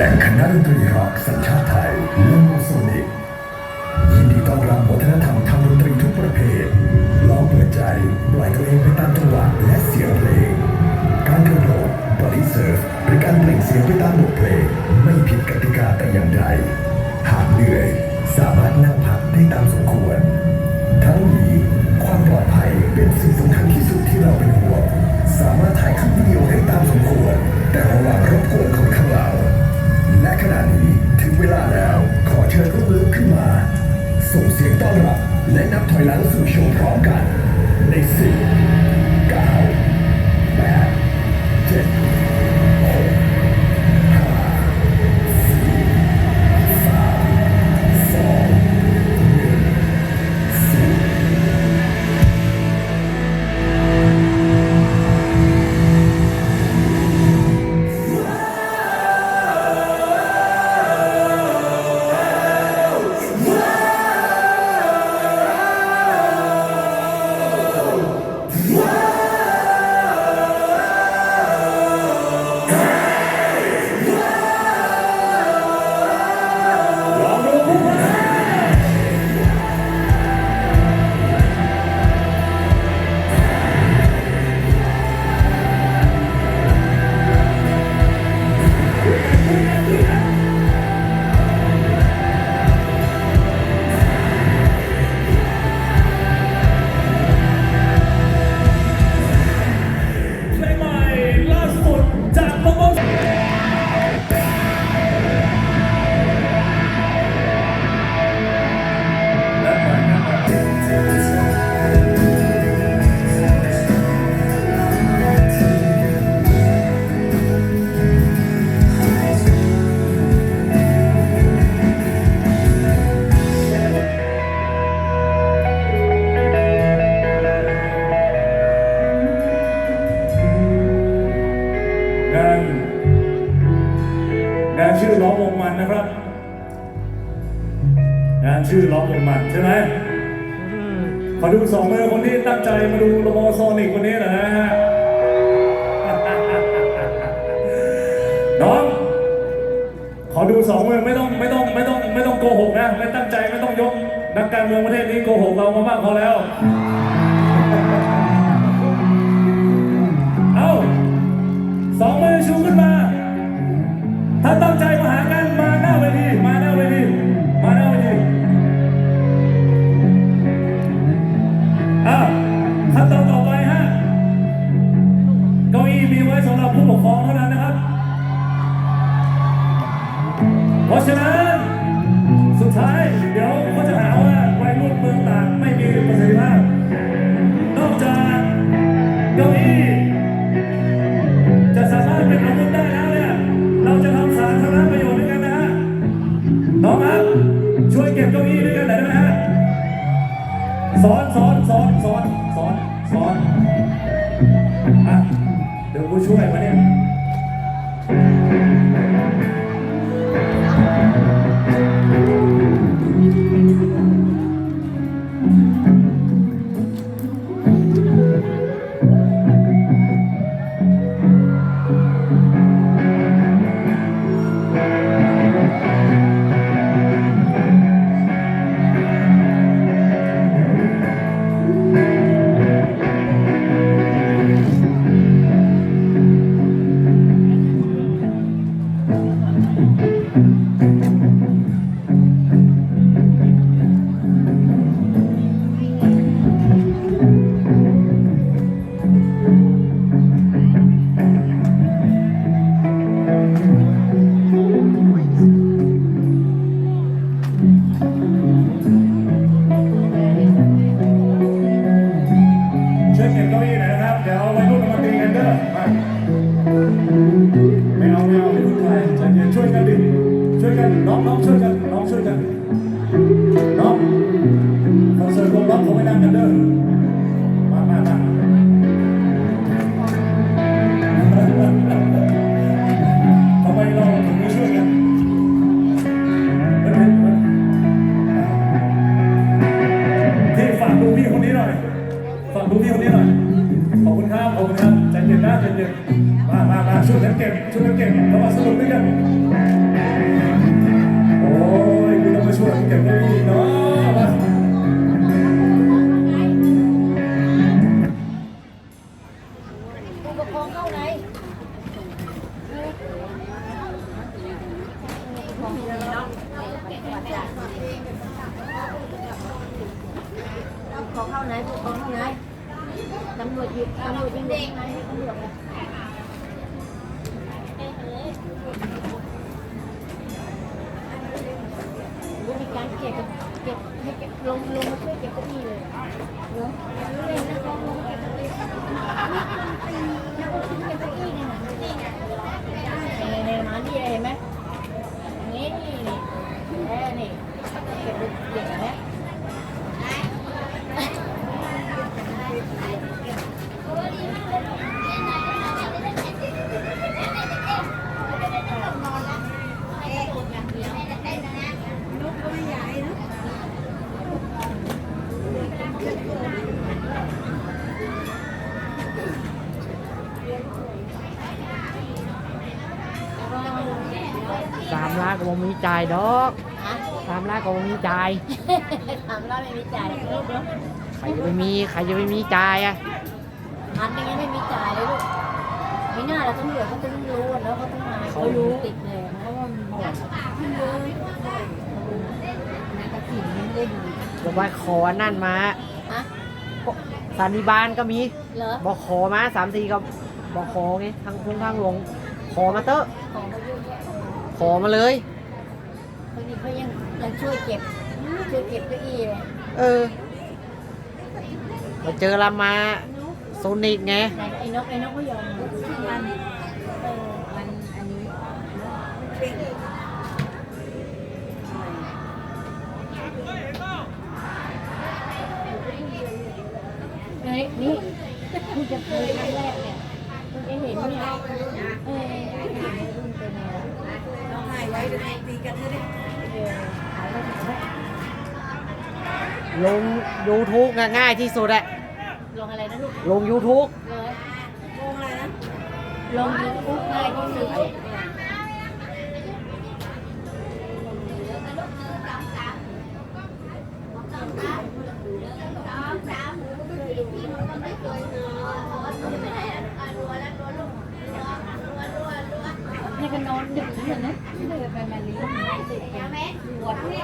แต่คณะดนตรีร็อกสัญชาติไทยเลโมโซนิกยินดีต้อนรับวัฒนธรรมทางดนตรีทุกประเภท ส่งเสียงต้อนรับ และนับถอยหลังสู่โชว์พร้อมกัน ในสิ ชื่อล้อมวงมันนะครับ งานชื่อล้อมวงมันใช่ไหมขอดูสองมือคนที่ตั้งใจมาดูโลโมโซนิกคนนี้หน่อยนะฮะน้องขอดูสองมือไม่ต้องไม่ต้องไม่ต้องไม่ต้องโกหกนะ ไม่ตั้งใจไม่ต้องยกนักการเมืองประเทศนี้โกหกเรามามากพอแล้ว น้องครับช่วยเก็บเก้าอี้ด้วยกันหน่อยได้ไหมฮะสอนสอนสอนสอนสอนสอนอะเดี๋ยวกูช่วยมาเนี่ยะผมนะครับใจเย็นนะใจเย็นมามามาช่วยกันเก็บช่วยกันเก็บเรามาสนุกด้วยกันโอ้ยคุณต้องมาช่วยกันเก็บด้วยเนาะ เก็บเก็บให้เก็บลงลงมาช่วยเก็บเก้าอี้เลยเนาะเล่นนักร้องลงมาเก็บเก้าอี้นักร้องขึ้นเก็บเก้าอี้เนี่ยนี่ไงในในมานี่เห็นไหมนี่นี่นี่แค่นี่เก็บเด็กไหม สามล้านก็ บ่มีจ่ายดอกฮะสามล้านก็บ่มีจ่ายถามเราไม่มีจ่ายลูกเนาะใครจะไปมีใครจะไปมีจ่ายอะพันหนึงยังไม่มีจ่ายเลยลูกไม่น่าเราต้องเหลือเขาต้องรู้อะแล้วเขาต้องมาเขารู้ติดเลยเพราะว่ามันหมดขึ้นเลยนากระถิ่นไม่ได้ดูบอกว่าขอนั่นมาฮะสันนิบาลก็มีเหรอบอกขอมาสามสี่ก็บอกขอไงทางพุ่งทางหลวงขอมาเตอะของเขาเยอะแยะขอมาเลย คนนี้เขายังยังช่วยเก็บช่วยเก็บเก้าอี้เลยเออมาเจอเรามาโซนิกไงไหนไอ้นกไอ้นกไม่ยอมมันเออมันอันนี้เฮ้ยนี่คุณจะเคยครั้งแรกเนี่ยคุณจะเห็นเนี่ยเออ เห็นรุ่นเป็นไงล่ะเราถ่ายไว้เดี๋ยวตีกันเลยดิเออขายได้ถึงไหมลง YouTube ง่ายๆที่สุดอะลงอะไรนะลูกลง YouTube เลยโกงอะไรนะ ลงยูทูบง่ายที่สุด ก็นอนดึกเหมือนนะเดินไปมาลีติดปวดเนี่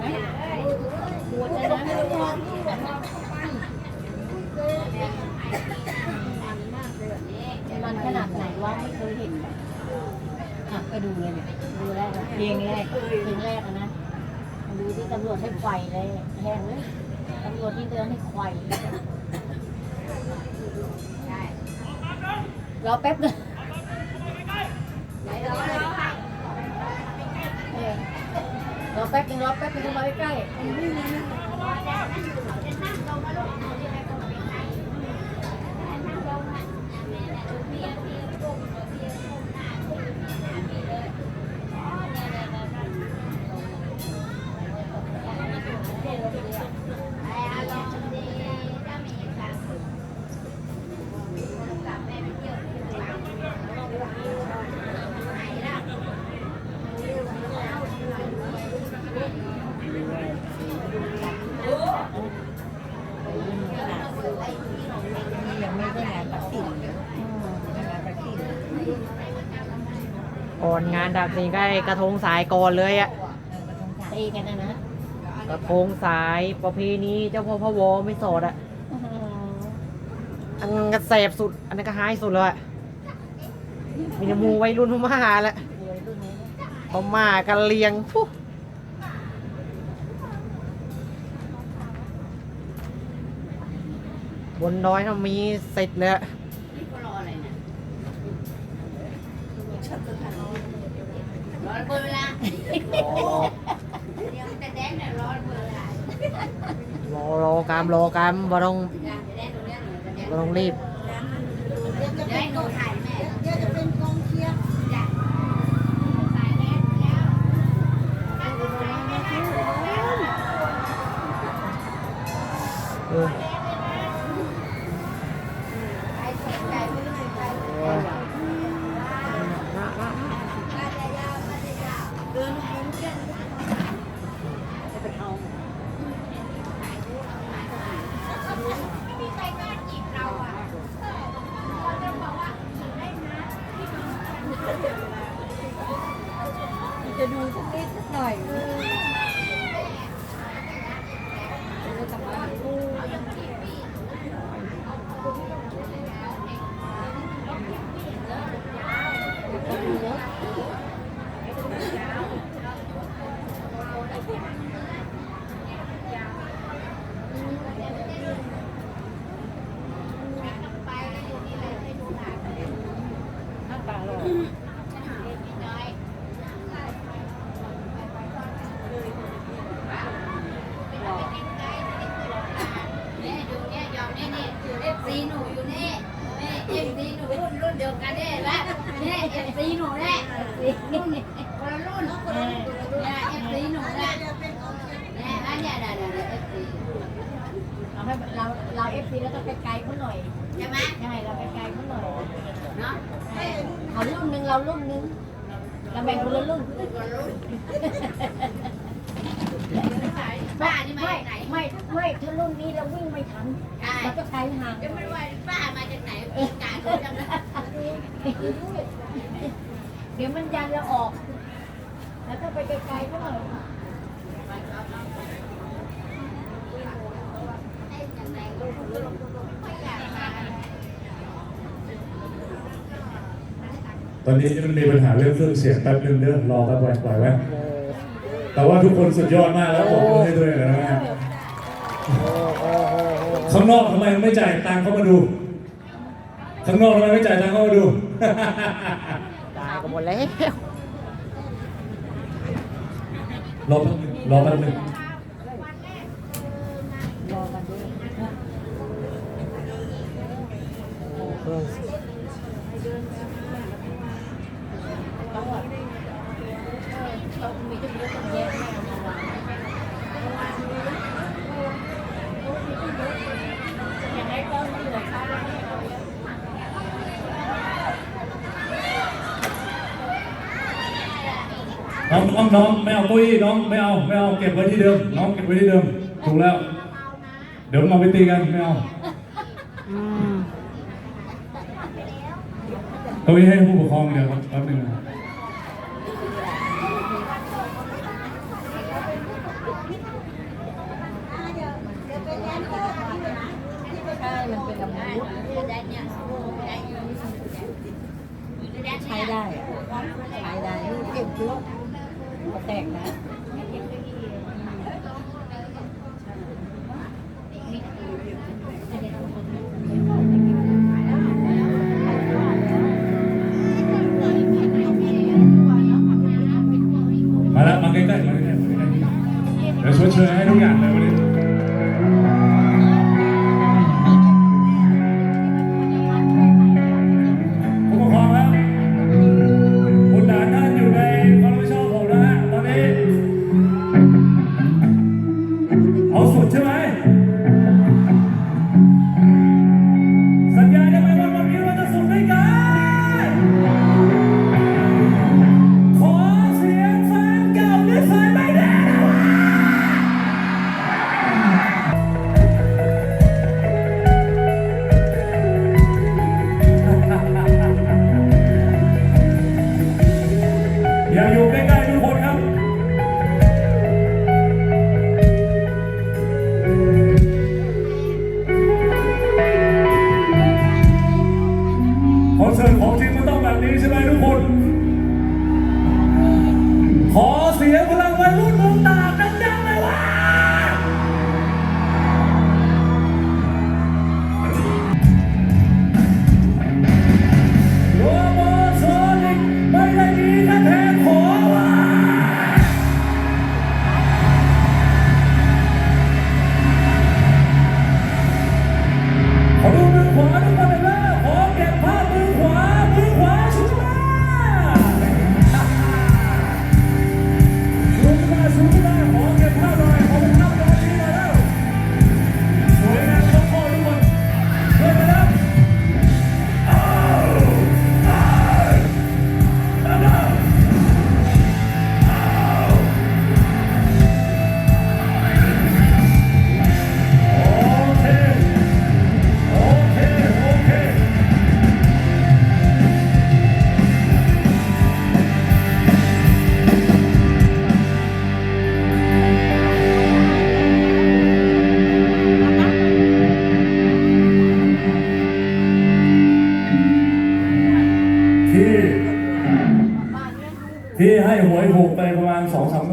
ไหมปวดเลยนะไม่รู้ว่ามันขนาดไหนวะไม่เคยเห็นอะไปดูเลยเนี่ยดูแรกเพลงแรกเพลงแรกนะดูที่ตำรวจให้ไฟเลยแห้งเลยตำรวจที่เตือนให้ไฟรอแป๊บนึง ป๊บนึงรอแป๊บนึงมาใกล้ๆ อนงานดับนี่ก็ไอ้กระทงสายก่อนเลยอะตีกันนะนะกระทงสายประเพณีเจ้าพ่อพะวอไม่สอดอะอันนั้นก็แสบสุด อันนั้นก็หายสุดเลยอะมีแต่หมูวัยรุ่นพม่าแหละเดี๋ยวรุ่นนี้พม่ากันเลียงฟุบนดอยถ้ามีเสร็จเลยอะ รอเบอร์ละรอเดี๋ยวจะแดนเนี่ยรอเบอร์ละรอรอกามรอกามบ่ต้องแดนตรงเนี้ยบ่ต้องรีบเดี๋ยวให้หนูถ่ายแม่เดี๋ยวจะเป็นกองเชียร์เออ รุ่นเดียวกันเนี่ยละเนี่ยเอฟซีหนูเนี่ยรุ่นคนละรุ่นเนี่ยเอฟซีหนูเนี่ยเนี่ยอันเนี่ยเนี่ยเนี่ยเอฟซีเราให้เราเราเอฟซีแล้วต้องไปไกลเขาหน่อยใช่ไหมใช่เราไปไกลเขาหน่อยเนาะเขารุ่นหนึ่งเรารุ่นหนึ่งเราแบ่งคนละรุ่นคนละรุ่นป้านี่มาไม่จากไหนไม่ไม่ถ้ารุ่นนี้เราวิ่งไม่ทันเราก็ไกลห่างก็ไม่ว่าป้ามาจากไหน เดี๋ยวมันยันเราออก แล้วก็ไปไกลๆเขาหน่อยตอนนี้มันมีปัญหาเรื่องเครื่องเสียงแป๊บนึงเด้อรอกันไว้ปล่อยไว้แต่ว่าทุกคนสุดยอดมากแล้วผมมือให้ด้วยนะฮะข้างนอกทำไมไม่จ่ายตังค์เข้ามาดู ข้างนอกทำไมไม่จ่ายตังค์เข้ามาดูตายกันหมดแล้ว รอแป๊บนึงรอแป๊บนึง รอกันด้วย เขามีทุกเรื่องแยะไม่เอามาวางอย่างไรก็เหนื่อยเขาแล้วเนี่ยเรา น้องน้องน้องไม่เอาเก้าอี้น้องไม่ เอาเอาเก็บไว้ที่เดิม น้องเก็บไว้ที่เดิม ถูกแล้ว เดี๋ยวมาไปตีกันไม่เอาเก้าอี้ให้ผู้ปกครองเดี๋ยวแป๊บนึงนะใช่มันเป็นของเนี่ยได้ใช้ได้ใช้ได้เก็บชุดก็แตกนะ ของจริงมันต้องแบบนี้ใช่ไหมทุกคน ขอเสียพลังวัยรุ่น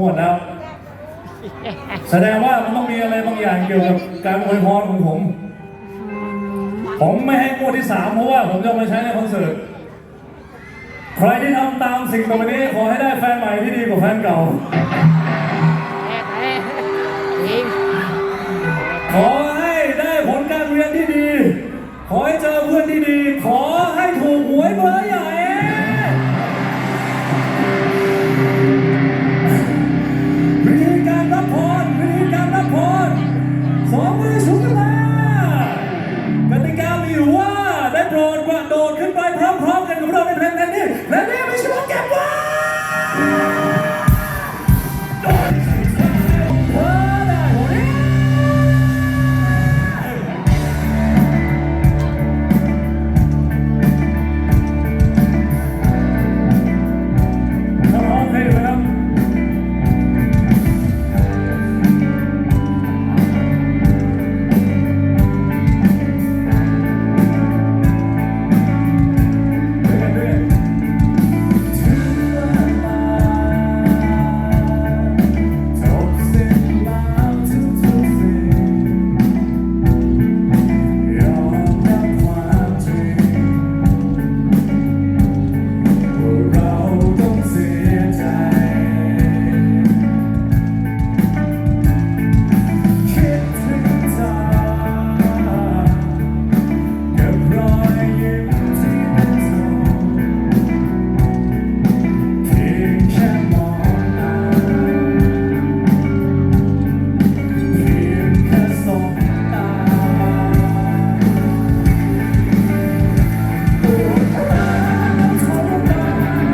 งสามงวดแล้ว แสดงว่ามันต้องมีอะไรบางอย่างเกี่ยวกับการอวยพรของผม ผมไม่ให้งวดที่สามเพราะว่าผมจะมาใช้ในคอนเสิร์ต ใครที่ทำตามสิ่งต่อไปนี้ขอให้ได้แฟนใหม่ที่ดีกว่าแฟนเก่า